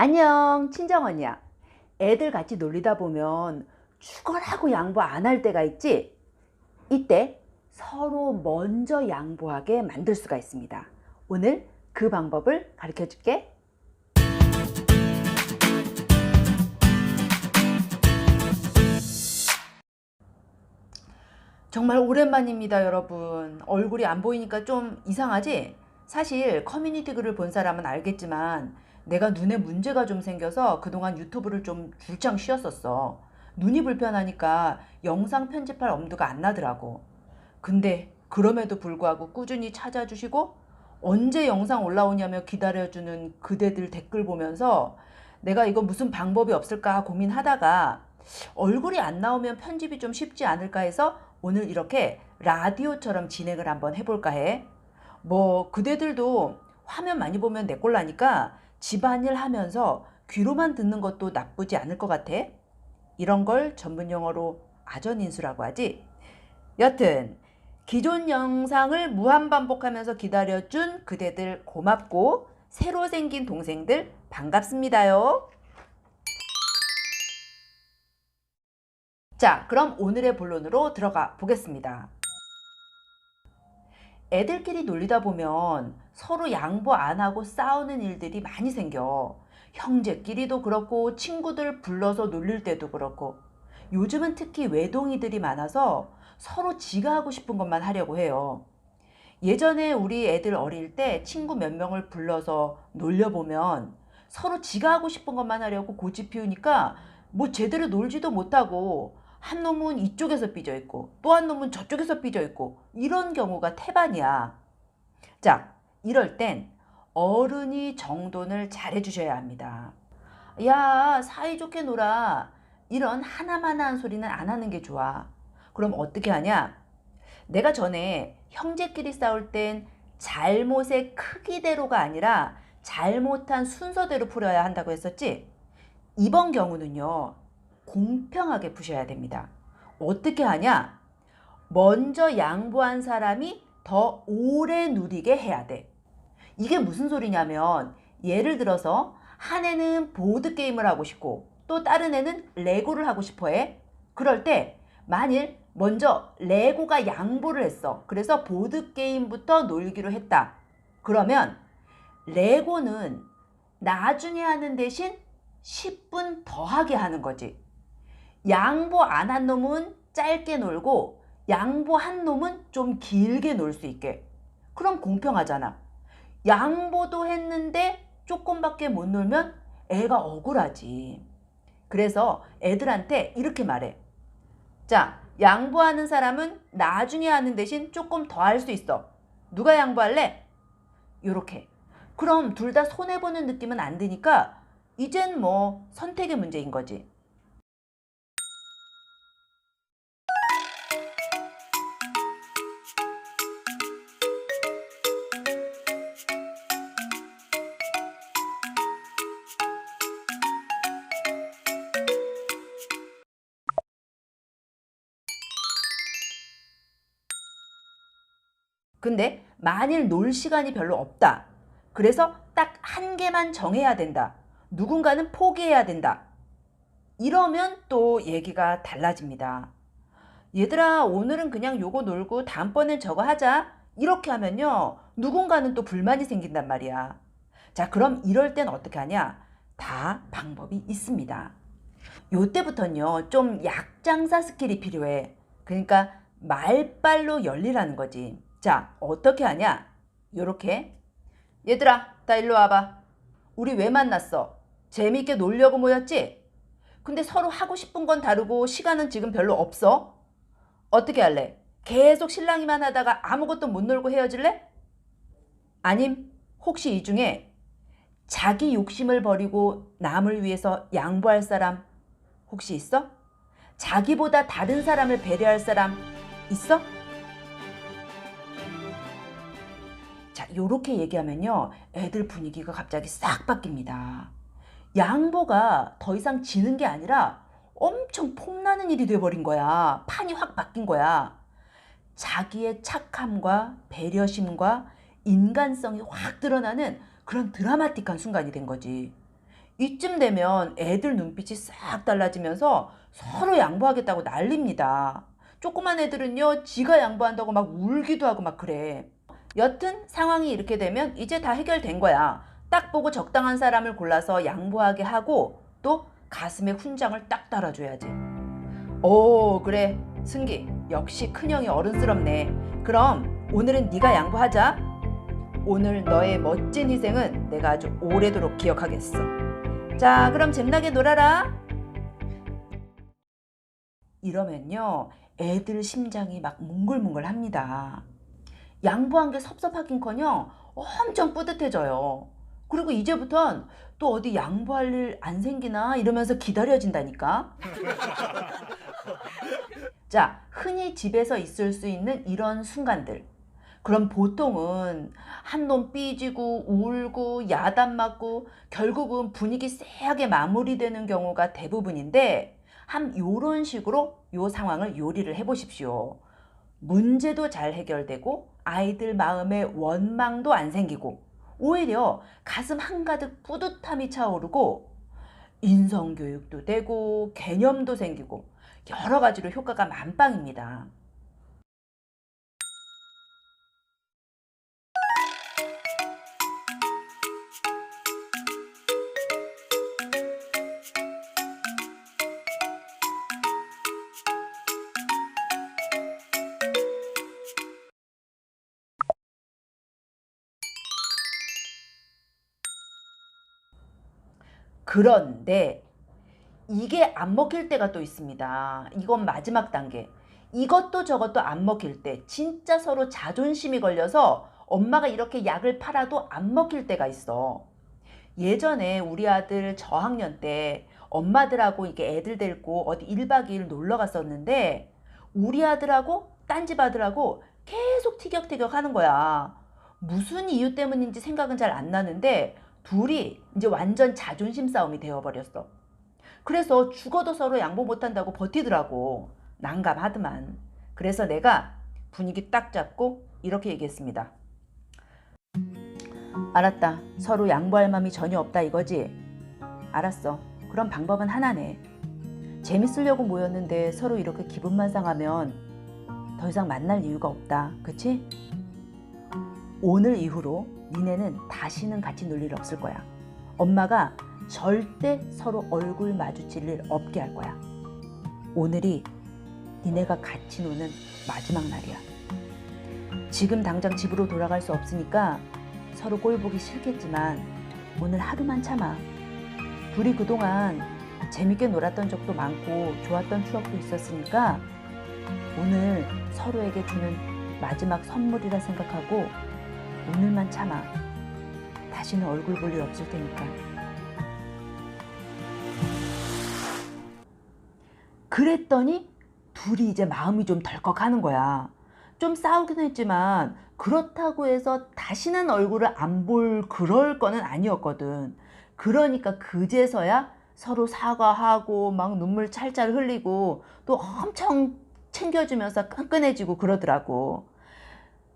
안녕, 친정언니야. 애들 같이 놀리다 보면 죽어라고 양보 안 할 때가 있지? 이때 서로 먼저 양보하게 만들 수가 있습니다. 오늘 그 방법을 가르쳐 줄게. 정말 오랜만입니다, 여러분. 얼굴이 안 보이니까 좀 이상하지? 사실 커뮤니티 글을 본 사람은 알겠지만 내가 눈에 문제가 좀 생겨서 그동안 유튜브를 좀 줄창 쉬었었어. 눈이 불편하니까 영상 편집할 엄두가 안 나더라고. 근데 그럼에도 불구하고 꾸준히 찾아주시고 언제 영상 올라오냐며 기다려주는 그대들 댓글 보면서 내가 이거 무슨 방법이 없을까 고민하다가 얼굴이 안 나오면 편집이 좀 쉽지 않을까 해서 오늘 이렇게 라디오처럼 진행을 한번 해볼까 해. 뭐 그대들도 화면 많이 보면 내 꼴나니까 집안일 하면서 귀로만 듣는 것도 나쁘지 않을 것 같아. 이런 걸 전문 용어로 아전인수라고 하지. 여튼 기존 영상을 무한 반복하면서 기다려준 그대들 고맙고 새로 생긴 동생들 반갑습니다요. 자, 그럼 오늘의 본론으로 들어가 보겠습니다. 애들끼리 놀리다 보면 서로 양보 안 하고 싸우는 일들이 많이 생겨. 형제끼리도 그렇고 친구들 불러서 놀릴 때도 그렇고. 요즘은 특히 외동이들이 많아서 서로 지가 하고 싶은 것만 하려고 해요. 예전에 우리 애들 어릴 때 친구 몇 명을 불러서 놀려보면 서로 지가 하고 싶은 것만 하려고 고집 피우니까 뭐 제대로 놀지도 못하고 한 놈은 이쪽에서 삐져 있고 또 한 놈은 저쪽에서 삐져 있고 이런 경우가 태반이야. 자, 이럴 땐 어른이 정돈을 잘해 주셔야 합니다. 야, 사이좋게 놀아. 이런 하나만한 소리는 안 하는 게 좋아. 그럼 어떻게 하냐? 내가 전에 형제끼리 싸울 땐 잘못의 크기대로가 아니라 잘못한 순서대로 풀어야 한다고 했었지? 이번 경우는요, 공평하게 푸셔야 됩니다. 어떻게 하냐? 먼저 양보한 사람이 더 오래 누리게 해야 돼. 이게 무슨 소리냐면, 예를 들어서 한 애는 보드게임을 하고 싶고, 또 다른 애는 레고를 하고 싶어 해. 그럴 때, 만일 먼저 레고가 양보를 했어. 그래서 보드게임부터 놀기로 했다. 그러면 레고는 나중에 하는 대신 10분 더 하게 하는 거지. 양보 안 한 놈은 짧게 놀고 양보한 놈은 좀 길게 놀 수 있게. 그럼 공평하잖아. 양보도 했는데 조금밖에 못 놀면 애가 억울하지. 그래서 애들한테 이렇게 말해. 자, 양보하는 사람은 나중에 하는 대신 조금 더 할 수 있어. 누가 양보할래? 요렇게. 그럼 둘 다 손해보는 느낌은 안 드니까 이젠 뭐 선택의 문제인 거지. 근데 만일 놀 시간이 별로 없다. 그래서 딱 한 개만 정해야 된다. 누군가는 포기해야 된다. 이러면 또 얘기가 달라집니다. 얘들아, 오늘은 그냥 요거 놀고 다음번엔 저거 하자. 이렇게 하면요. 누군가는 또 불만이 생긴단 말이야. 자, 그럼 이럴 땐 어떻게 하냐? 다 방법이 있습니다. 요때부터는요, 좀 약장사 스킬이 필요해. 그러니까 말빨로 열리라는 거지. 자, 어떻게 하냐? 요렇게. 얘들아, 다 일로 와봐. 우리 왜 만났어? 재미있게 놀려고 모였지? 근데 서로 하고 싶은 건 다르고 시간은 지금 별로 없어? 어떻게 할래? 계속 실랑이만 하다가 아무것도 못 놀고 헤어질래? 아님, 혹시 이 중에 자기 욕심을 버리고 남을 위해서 양보할 사람 혹시 있어? 자기보다 다른 사람을 배려할 사람 있어? 자, 요렇게 얘기하면요. 애들 분위기가 갑자기 싹 바뀝니다. 양보가 더 이상 지는 게 아니라 엄청 폼나는 일이 돼버린 거야. 판이 확 바뀐 거야. 자기의 착함과 배려심과 인간성이 확 드러나는 그런 드라마틱한 순간이 된 거지. 이쯤 되면 애들 눈빛이 싹 달라지면서 서로 양보하겠다고 난립니다. 조그만 애들은요, 지가 양보한다고 막 울기도 하고 막 그래. 여튼 상황이 이렇게 되면 이제 다 해결된 거야. 딱 보고 적당한 사람을 골라서 양보하게 하고 또 가슴에 훈장을 딱 달아줘야지. 오, 그래. 승기, 역시 큰형이 어른스럽네. 그럼 오늘은 네가 양보하자. 오늘 너의 멋진 희생은 내가 아주 오래도록 기억하겠어. 자, 그럼 잼나게 놀아라. 이러면요, 애들 심장이 막 뭉글뭉글 합니다. 양보한 게 섭섭하긴커녕 엄청 뿌듯해져요. 그리고 이제부턴 또 어디 양보할 일 안 생기나 이러면서 기다려진다니까. 자, 흔히 집에서 있을 수 있는 이런 순간들. 그럼 보통은 한놈 삐지고 울고 야단 맞고 결국은 분위기 쎄하게 마무리되는 경우가 대부분인데 한 요런 식으로 요 상황을 요리를 해 보십시오. 문제도 잘 해결되고 아이들 마음에 원망도 안 생기고 오히려 가슴 한가득 뿌듯함이 차오르고 인성교육도 되고 개념도 생기고 여러 가지로 효과가 만빵입니다. 그런데 이게 안 먹힐 때가 또 있습니다. 이건 마지막 단계. 이것도 저것도 안 먹힐 때, 진짜 서로 자존심이 걸려서 엄마가 이렇게 약을 팔아도 안 먹힐 때가 있어. 예전에 우리 아들 저학년 때 엄마들하고 이게 애들 데리고 어디 1박 2일 놀러 갔었는데 우리 아들하고 딴집 아들하고 계속 티격태격 하는 거야. 무슨 이유 때문인지 생각은 잘 안 나는데 둘이 이제 완전 자존심 싸움이 되어버렸어. 그래서 죽어도 서로 양보 못한다고 버티더라고. 난감하더만. 그래서 내가 분위기 딱 잡고 이렇게 얘기했습니다. 알았다. 서로 양보할 마음이 전혀 없다 이거지? 알았어. 그럼 방법은 하나네. 재밌으려고 모였는데 서로 이렇게 기분만 상하면 더 이상 만날 이유가 없다. 그치? 오늘 이후로 니네는 다시는 같이 놀 일 없을 거야. 엄마가 절대 서로 얼굴 마주칠 일 없게 할 거야. 오늘이 니네가 같이 노는 마지막 날이야. 지금 당장 집으로 돌아갈 수 없으니까 서로 꼴 보기 싫겠지만 오늘 하루만 참아. 둘이 그동안 재밌게 놀았던 적도 많고 좋았던 추억도 있었으니까 오늘 서로에게 주는 마지막 선물이라 생각하고 오늘만 참아. 다시는 얼굴 볼 일 없을 테니까. 그랬더니 둘이 이제 마음이 좀 덜컥 하는 거야. 좀 싸우긴 했지만 그렇다고 해서 다시는 얼굴을 안 볼 그럴 거는 아니었거든. 그러니까 그제서야 서로 사과하고 막 눈물 찰찰 흘리고 또 엄청 챙겨주면서 끈끈해지고 그러더라고.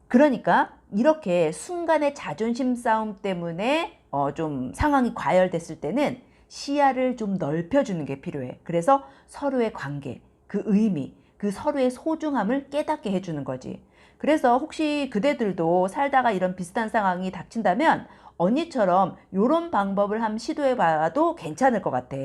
그러니까 이렇게 순간의 자존심 싸움 때문에 어 좀 상황이 과열됐을 때는 시야를 좀 넓혀주는 게 필요해. 그래서 서로의 관계, 그 의미, 그 서로의 소중함을 깨닫게 해주는 거지. 그래서 혹시 그대들도 살다가 이런 비슷한 상황이 닥친다면 언니처럼 이런 방법을 한번 시도해 봐도 괜찮을 것 같아.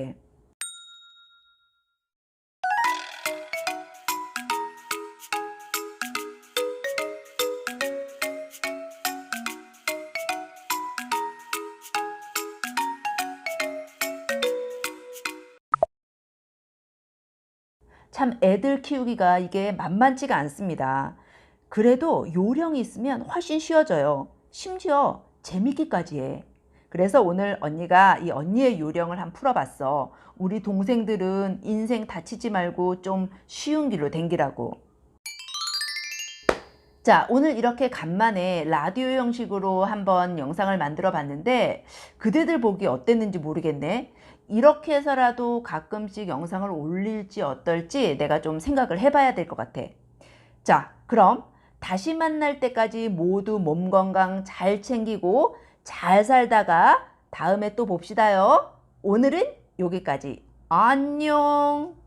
참 애들 키우기가 이게 만만치가 않습니다. 그래도 요령이 있으면 훨씬 쉬워져요. 심지어 재밌기까지 해. 그래서 오늘 언니가 이 언니의 요령을 한번 풀어봤어. 우리 동생들은 인생 다치지 말고 좀 쉬운 길로 댕기라고. 자, 오늘 이렇게 간만에 라디오 형식으로 한번 영상을 만들어 봤는데 그대들 보기 어땠는지 모르겠네. 이렇게 해서라도 가끔씩 영상을 올릴지 어떨지 내가 좀 생각을 해봐야 될 것 같아. 자, 그럼 다시 만날 때까지 모두 몸 건강 잘 챙기고 잘 살다가 다음에 또 봅시다요. 오늘은 여기까지. 안녕.